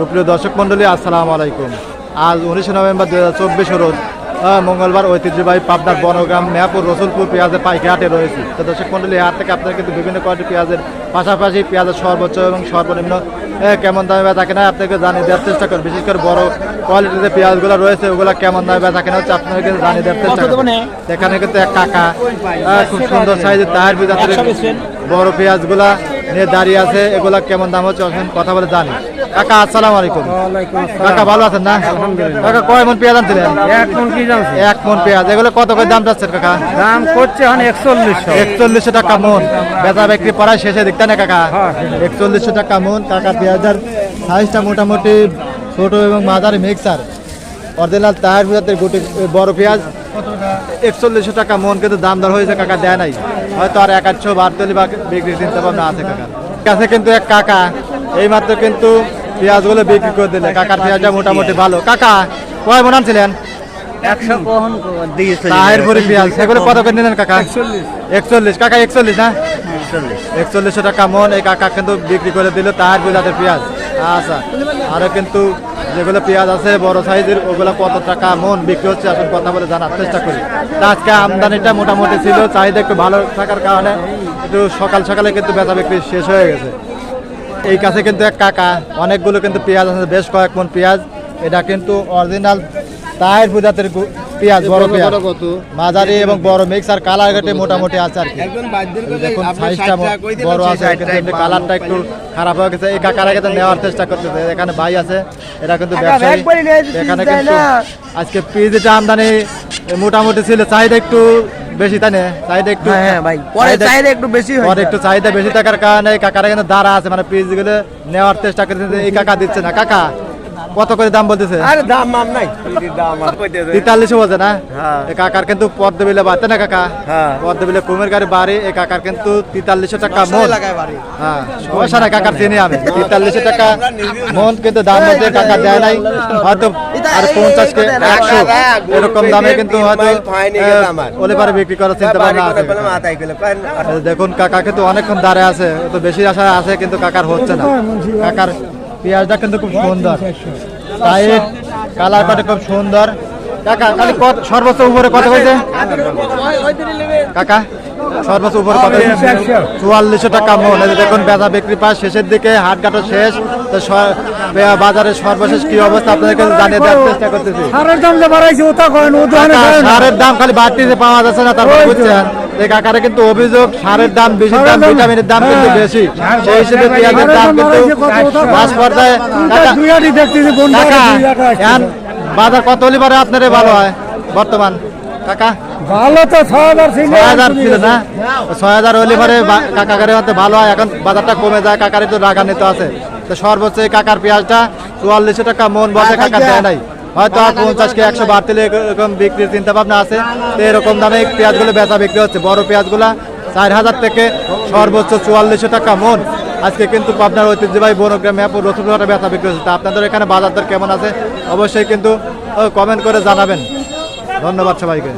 সুপ্রিয় দর্শক মণ্ডলী আসসালামু আলাইকুম। আজ উনিশে নভেম্বর দু হাজার চব্বিশ রোজ মঙ্গলবার ঐতিহ্যবাহী পাবনার বনগ্রাম মেয়াপুর রসুলপুর পেঁয়াজের পাইকারি হাটে রয়েছে। তো দর্শক মণ্ডলী হাট থেকে আপনারা কিন্তু বিভিন্ন কোয়ালিটি পেঁয়াজের পাশাপাশি পেঁয়াজের সর্বোচ্চ এবং সর্বনিম্ন কেমন দামে বেচা কেনা আপনাকে জানিয়ে দেওয়ার চেষ্টা করেন বিশেষ করে বড় কোয়ালিটিতে পেঁয়াজগুলো রয়েছে ওগুলো কেমন দামে বেচা কেনা হচ্ছে আপনাকে কিন্তু জানিয়ে দেওয়ার চেষ্টা করেন এখানে কিন্তু এক কাকা খুব সুন্দর সাইজের তাহের বিজাতের বড় পেঁয়াজগুলা নিয়ে দাঁড়িয়ে আছে। এগুলা কেমন দাম হচ্ছে কথা বলে জানি। কাকা আসসালামু আলাইকুম। কাকা ভালো আছেন না? কাকা কয় মন পেঁয়াজ আনছিলেন? এক মন কি জানছে এক মন পেঁয়াজ। এগুলো কত করে দাম যাচ্ছেন কাকা? দাম করছে এখন একচল্লিশশো। একচল্লিশশো টাকা মন। বেচা বিক্রি পড়ায় শেষে দেখতে না কাকা? হ্যাঁ। একচল্লিশশো টাকা মন। কাকা পেঁয়াজের সাইজটা মোটামুটি ছোট এবং মাঝারি মিক্সার অরিজিনাল তাহার বিজাতের গুটি বড় পেঁয়াজ। একচল্লিশশো টাকা মন কিন্তু দাম দর হয়েছে কাকা দেয় নাই। হয়তো আর এক আটশো বারতলি বা বিক্রি চিন্তা ভাবনা আছে কাকা। কাছে কিন্তু এক কাকা এইমাত্র কিন্তু পেঁয়াজগুলো বিক্রি করে দিলে। কাকার পেঁয়াজটা মোটামুটি ভালো। কাকা কয় মন আনছিলেন? পেঁয়াজ। সেগুলো কত করে নিলেন কাকা? একচল্লিশ। কাকা একচল্লিশ একচল্লিশশো টাকা মন। এই কাকা কিন্তু বিক্রি করে দিল পেঁয়াজ। আচ্ছা। আরও কিন্তু যেগুলো পেঁয়াজ আছে বড় সাইজের ওগুলো কত টাকা মন? বিক্রি হচ্ছে আসলে কথা বলে জানার চেষ্টা করি। আজকে আমদানিটা মোটামুটি ছিল চাহিদা একটু ভালো থাকার কারণে একটু সকাল সকালে কিন্তু বেচা বিক্রি শেষ হয়ে গেছে। এই কাছে কিন্তু এক কাকা অনেকগুলো কিন্তু পেঁয়াজ আছে বেশ কয়েক মন পেঁয়াজ। এটা কিন্তু অরিজিনাল তাহের প্রজাতির পেঁয়াজ বড় পেঁয়াজ। মাঝারি এবং বড় মিক্স আর কালার ঘাটে মোটামুটি আছে আর কি। দেখুন সাইজটা বড় আছে কিন্তু কালারটা একটু খারাপ হয়ে গেছে। এই কাকারা কিন্তু নেওয়ার চেষ্টা করতেছে। এখানে ভাই আছে এটা কিন্তু ব্যবসায়ী। এখানে কিন্তু আজকে পিজিটা আমদানি মোটামুটি ছিল। চাহিদা একটু বেশি তাই না? চাহিদা একটু হ্যাঁ ভাই। পরে চাহিদা- একটু বেশি হয় পরে একটু চাহিদা বেশি থাকার কারণে কাকারা কিন্তু দাঁড়া আছে মানে পিসগুলো নেওয়ার চেষ্টা করতেছে এই কাকা দিচ্ছে না। কাকা কত করে দাম বলতেছে আরে দাম মাম নাই দাম তেতাল্লিশে বলছে না হ্যাঁ। কাকার কিন্তু পদ্ম বিলে বাড়তে না কাকা হ্যাঁ। পদ্ম বিলে কুমের গাড়ি বাড়ি এই কাকার কিন্তু তেতাল্লিশশো টাকা মন হ্যাঁ সমস্যা নাই কাকার চিনি আমি তেতাল্লিশশো টাকা মন কিন্তু দাম বলতে কাকা দেয় নাই হয়তো আর পঞ্চাশ কে একশো এরকম দামে কিন্তু হয়তো ওলে পারে বিক্রি করার চিন্তা ভাবনা আছে দেখুন কাকা কিন্তু অনেকক্ষণ দাঁড়ায় আছে তো বেশি আশা আছে কিন্তু কাকার হচ্ছে না কাকার পেঁয়াজটা কিন্তু খুব সুন্দর। টাইট কালার কাটে খুব সুন্দর। কাকা খালি কত সর্বোচ্চ উপরে কত হয়েছে? কাকা সর্বোচ্চ উপরে কত চুয়াল্লিশশো টাকা মন দেখুন বেচা বিক্রি পায় শেষের দিকে হাট ঘাটো শেষ। তো বাজারের সর্বশেষ কি অবস্থা আপনাদেরকে জানিয়ে দেওয়ার চেষ্টা করতেছি। সারের দাম যে বাড়াইছে ওটা করেন সারের দাম খালি বাড়তিতে পাওয়া যাচ্ছে না তারপর। বুঝছেন? এই কাকারে কিন্তু অভিযোগ সারের দাম বেশি দাম ভিটামিনের দাম কিন্তু হ্যাঁ। বেশি। সেই হিসেবে পেঁয়াজের দাম কিন্তু মাস পর্যায়ে। এখন বাজার কত হলে পারে আপনার ভালো হয়? বর্তমান। কাকা? ভালো তো ছয় হাজার ছয় হাজার ছিল না? ছয় হাজার হলে পরে কাকারে ভালো হয়। এখন বাজারটা কমে যায় কাকারে তো রাগান্বিত আছে। তো সর্বোচ্চ এই কাকার পেঁয়াজটা চুয়াল্লিশশো টাকা মন বসে কাকা দেয় নাই। হয়তো পঞ্চাশ কে একশো বাড়তিলে এরকম বিক্রির চিন্তা ভাবনা আছে। তো এরকম দামে পেঁয়াজগুলো বেচা বিক্রি হচ্ছে। বড় পেঁয়াজগুলা চার হাজার থেকে সর্বোচ্চ চুয়াল্লিশশো টাকা মন। আজকে কিন্তু আপনার ঐতিহ্যবাহী বনগ্রাম ম্যাপুর রসুলঘাটে বেচা বিক্রি হচ্ছে। তা আপনাদের এখানে বাজার দর কেমন আছে? অবশ্যই কিন্তু কমেন্ট করে জানাবেন। ধন্যবাদ সবাইকে।